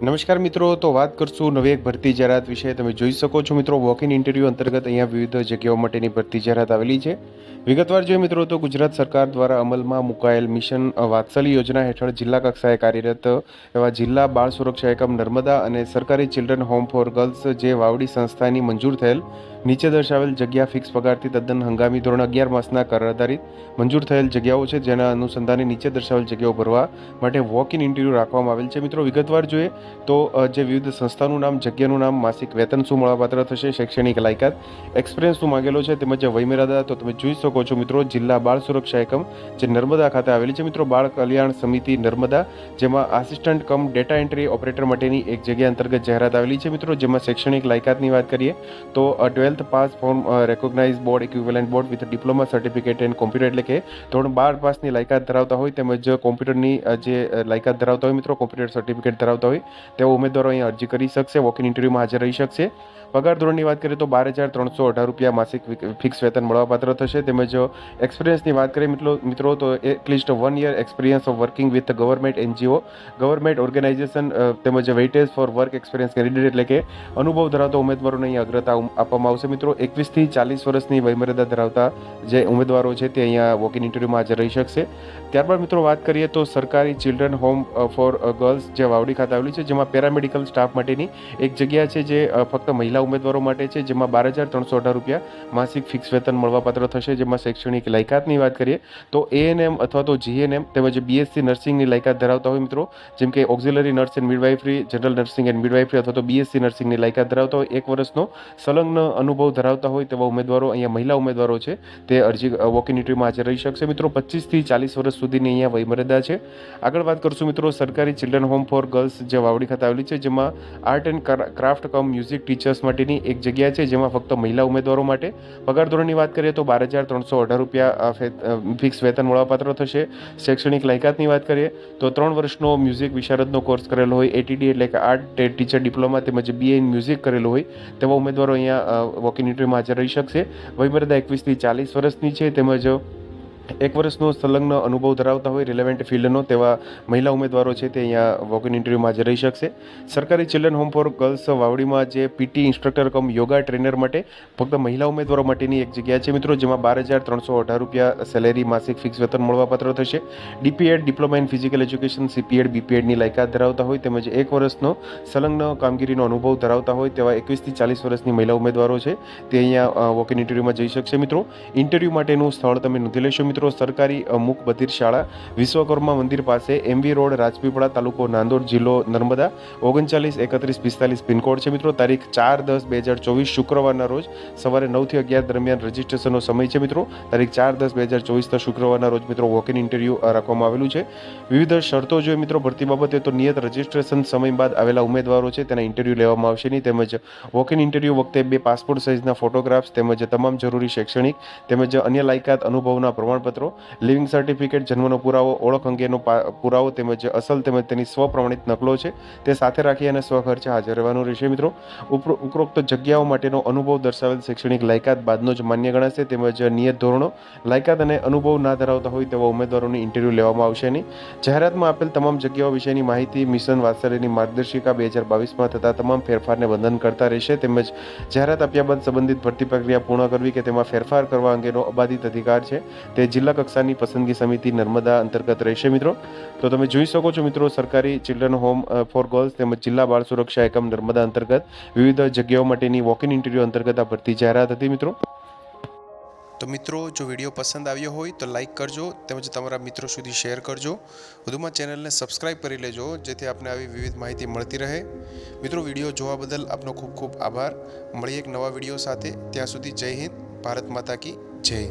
નમસ્કાર મિત્રો, તો વાત કરશું નવી એક ભરતી જાહેરાત વિશે. તમે જોઈ શકો છો મિત્રો વોક ઇન ઇન્ટરવ્યૂ અંતર્ગત અહીંયા વિવિધ જગ્યાઓ માટેની ભરતી જાહેરાત આવેલી છે. વિગતવાર જોઈએ મિત્રો, તો ગુજરાત સરકાર દ્વારા અમલમાં મુકાયેલ મિશન વાત્સલ્ય યોજના હેઠળ જિલ્લા કક્ષાએ કાર્યરત એવા જિલ્લા બાળ સુરક્ષા એકમ નર્મદા અને સરકારી ચિલ્ડ્રન હોમ ફોર ગર્લ્સ જે વાવડી સંસ્થાની મંજૂર થયેલ, નીચે દર્શાવેલ જગ્યા ફિક્સ પગારથી તદ્દન હંગામી ધોરણ અગિયાર માસના કર આધારિત મંજૂર થયેલ જગ્યાઓ છે, જેના અનુસંધાને નીચે દર્શાવેલ જગ્યાઓ ભરવા માટે વોક ઇન ઇન્ટરવ્યૂ રાખવામાં આવેલ છે. મિત્રો, વિગતવાર જોઈએ તો જે વિવિધ સંસ્થાનું નામ, જગ્યાનું નામ, માસિક વેતન શું મળવાપાત્ર થશે, શૈક્ષણિક લાયકાત એક્સપિરિયન્સ શું માંગેલો છે, તેમજ વયમર્યાદા તો તમે જોઈ શકો છો મિત્રો, જિલ્લા બાળ સુરક્ષા એકમ, જે નર્મદા ખાતે આવેલી છે. મિત્રો, બાળ કલ્યાણ સમિતિ નર્મદા, જેમાં assistant cum data entry operator માટેની એક જગ્યા અંતર્ગત જાહેરાત આવેલી છે. મિત્રો, જેમાં શૈક્ષણિક લાયકાતની વાત કરીએ, તો twelfth pass from recognise board equivalent board with diploma certificate and computer એટલે કે ધોરણ બાર પાસની લાયકાત ધરાવતા હોય, તેમજ કોમ્પ્યુટરની જે લાયકાત ધરાવતા હોય મિત્રો કોમ્પ્યુટર સર્ટિફિકેટ ધરાવતા હોય તેવા ઉમેદવારો અહીંયા અરજી કરી શકશે વોક ઇન ઇન્ટરવ્યૂમાં હાજર રહી શકશે. પગાર ધોરણની વાત કરીએ તો બાર હજાર ત્રણસો અઢાર રૂપિયા માસિક ફિક્સ વેતન મળવાપાત્ર થશે. તેમજ એક્સપિરિયન્સની વાત કરીએ મિત્રો મિત્રો, તો at least one year experience of working with government NGO government organisation તેમજ weightage for work experience candidate એટલે કે અનુભવ ધરાવતા ઉમેદવારોને અહીં અગ્રતા આપવામાં આવશે. મિત્રો, એકવીસથી ચાલીસ વર્ષની વયમર્યાદા ધરાવતા જે ઉમેદવારો છે તે અહીંયા વોક ઇન ઇન્ટરવ્યૂમાં હાજર રહી શકશે. ત્યારબાદ મિત્રો વાત કરીએ તો સરકારી ચિલ્ડ્રન હોમ ફોર ગર્લ્સ જે વાવડી ખાતે આવેલી છે જેમાં પેરામેડિકલ સ્ટાફ માટેની એક જગ્યા છે જે ફક્ત મહિલા ઉમેદવારો માટે છે, જેમાં બાર હજાર ત્રણસો અઢાર રૂપિયા માસિક ફિક્સ વેતન મળવાપાત્ર થશે, જેમાં શૈક્ષણિક લાયકાતની વાત કરીએ, તો એએનએમ અથવા તો જીએનએમ તેમજ બીએસસી નર્સિંગની લાયકાત ધરાવતા હોય મિત્રો, જેમ કે auxiliary nurse and midwifery general nursing and midwifery અથવા તો બીએસસી નર્સિંગની લાયકાત ધરાવતા હોય, એક વર્ષનો સંલગ્ન અનુભવ ધરાવતા હોય તેવા ઉમેદવારો અહીંયા મહિલા ઉમેદવારો છે, તે અરજી વોક ઇન ઇન્ટરવ્યુમાં હાજર રહી શકશે. મિત્રો, પચીસથી ચાલીસ વર્ષ સુધીની અહીંયા વયમર્યાદા છે. આગળ વાત કરશું મિત્રો સરકારી ચિલ્ડ્રન હોમ ફોર ગર્લ્સ જે વાવડી ખાતે આવેલી છે, જેમાં art and craft cum music teachers માટેની એક જગ્યા છે, જેમાં ફક્ત મહિલા ઉમેદવારો માટે. પગાર ધોરણની વાત કરીએ તો બાર હજાર ત્રણસો અઢાર રૂપિયા ફિક્સ વેતન મળવાપાત્ર થશે. શૈક્ષણિક લાયકાતની વાત કરીએ તો ત્રણ વર્ષનો મ્યુઝિક વિશારદનો કોર્સ કરેલો હોય એટીડી એટલે કે આર્ટ ટીચર ડિપ્લોમા તેમજ બીએ ઇન મ્યુઝિક કરેલો હોય, તેવા ઉમેદવારો અહીંયા વોક ઇન્ટરવ્યુમાં હાજર રહી શકશે. વયમર્યાદા એકવીસથી ચાલીસ વર્ષની છે, તેમજ એક વર્ષનો સંલગ્ન અનુભવ ધરાવતા હોય રિલેવન્ટ ફિલ્ડનો તેવા મહિલા ઉમેદવારો છે તે અહીંયા વોક ઇન ઇન્ટરવ્યૂમાં હાજર રહી શકશે. સરકારી ચિલ્ડ્રન હોમ ફોર ગર્લ્સ વાવડીમાં જે PT instructor cum yoga trainer માટે ફક્ત મહિલા ઉમેદવારો માટેની એક જગ્યા છે મિત્રો, જેમાં બાર હજાર ત્રણસો અઢાર રૂપિયા સેલેરી માસિક ફિક્સ વેતન મળવાપાત્ર થશે. DPEd diploma in physical education CPEd બીપીએડની લાયકાત ધરાવતા હોય તેમજ એક વર્ષનો સંલગ્ન કામગીરીનો અનુભવ ધરાવતા હોય તેવા એકવીસથી ચાલીસ વર્ષની મહિલા ઉમેદવારો છે તે અહીંયા વોક ઇન ઇન્ટરવ્યૂમાં જઈ શકશે મિત્રો. ઇન્ટરવ્યૂ માટેનું સ્થળ તમે નોંધી લેશો મિત્રો. સરકારી અમુક બધિર શાળા વિશ્વકર્મા મંદિર પાસે એમવી રોડ, રાજપીપળા તાલુકો નાંદોડ જિલ્લો નર્મદા, ઓગણચાલીસ, એકત્રીસ, પિસ્તાલીસ પિનકોડ છે મિત્રો. તારીખ ચાર દસ બે હજાર ચોવીસ શુક્રવારના રોજ સવારે નવથી અગિયાર દરમિયાન રજિસ્ટ્રેશનનો સમય છે મિત્રો. તારીખ ચાર દસ બે હજાર ચોવીસના શુક્રવારના રોજ મિત્રો વોક ઇન ઇન્ટરવ્યૂ રાખવામાં આવેલું છે. વિવિધ શરતો જોઈએ મિત્રો. ભરતી બાબતે તો નિયત રજિસ્ટ્રેશન સમય બાદ આવેલા ઉમેદવારો છે તેના ઇન્ટરવ્યૂ લેવામાં આવશે નહીં. તેમજ વોક ઇન ઇન્ટરવ્યૂ વખતે બે પાસપોર્ટ સાઇઝના ફોટોગ્રાફ્સ તેમજ તમામ જરૂરી શૈક્ષણિક તેમજ અન્ય લાયકાત અનુભવના પ્રમાણપત્રો લિવિંગ સર્ટિફિકેટ, જન્મનો પુરાવો, ઓળખ અંગેનો પુરાવો તેમજ અસલ તેમજ તેની સ્વપ્રમાણિત નકલો છે તે સાથે રાખી અને સ્વખર્ચે હાજર રહેવાનું રહેશે મિત્રો. ઉપરો- ઉપરોક્ત જગ્યાઓ માટેનો અનુભવ દર્શાવેલ શૈક્ષણિક લાયકાત બાદનો જ માન્ય ગણાશે તેમજ નિયત ધોરણો, લાયકાત અને અનુભવ ના ધરાવતા હોય તેવા ઉમેદવારોની ઇન્ટરવ્યૂ લેવામાં આવશે નહીં. જાહેરાતમાં આપેલ તમામ જગ્યાઓ વિશેની માહિતી મિશન વાત્સલ્યની માર્ગદર્શિકા બે હજાર બાવીસમાં થતા તમામ ફેરફારને બંધન કરતા રહેશે તેમજ જાહેરાત આપ્યા બાદ સંબંધિત ભરતી પ્રક્રિયા પૂર્ણ કરવી કે તેમાં ફેરફાર કરવા અંગેનો અબાધિત અધિકાર છે તે જિલ્લા કક્ષાની પસંદગી સમિતિ નર્મદા અંતર્ગત રહેશે મિત્રો. તો તમે જોઈ શકો છો મિત્રો, સરકારી ચિલ્ડ્રન હોમ ફોર ગર્લ્સ તેમજ જિલ્લા બાળ સુરક્ષા એકમ નર્મદા અંતર્ગત વિવિધ જગ્યાઓ માટેની વોક ઇન ઇન્ટરવ્યૂ અંતર્ગત આ ભરતી જાહેરાત હતી મિત્રો. તો મિત્રો, જો વીડિયો પસંદ આવ્યો હોય તો લાઇક કરજો તેમજ તમારા મિત્રો સુધી શેર કરજો. વધુમાં ચેનલને સબસ્ક્રાઇબ કરી લેજો, જેથી આપને આવી વિવિધ માહિતી મળતી રહે. મિત્રો, વીડિયો જોવા બદલ આપનો ખૂબ ખૂબ આભાર. મળીએ એક નવા વીડિયો સાથે. ત્યાં સુધી જય હિન્દ, ભારત માતા કી જય.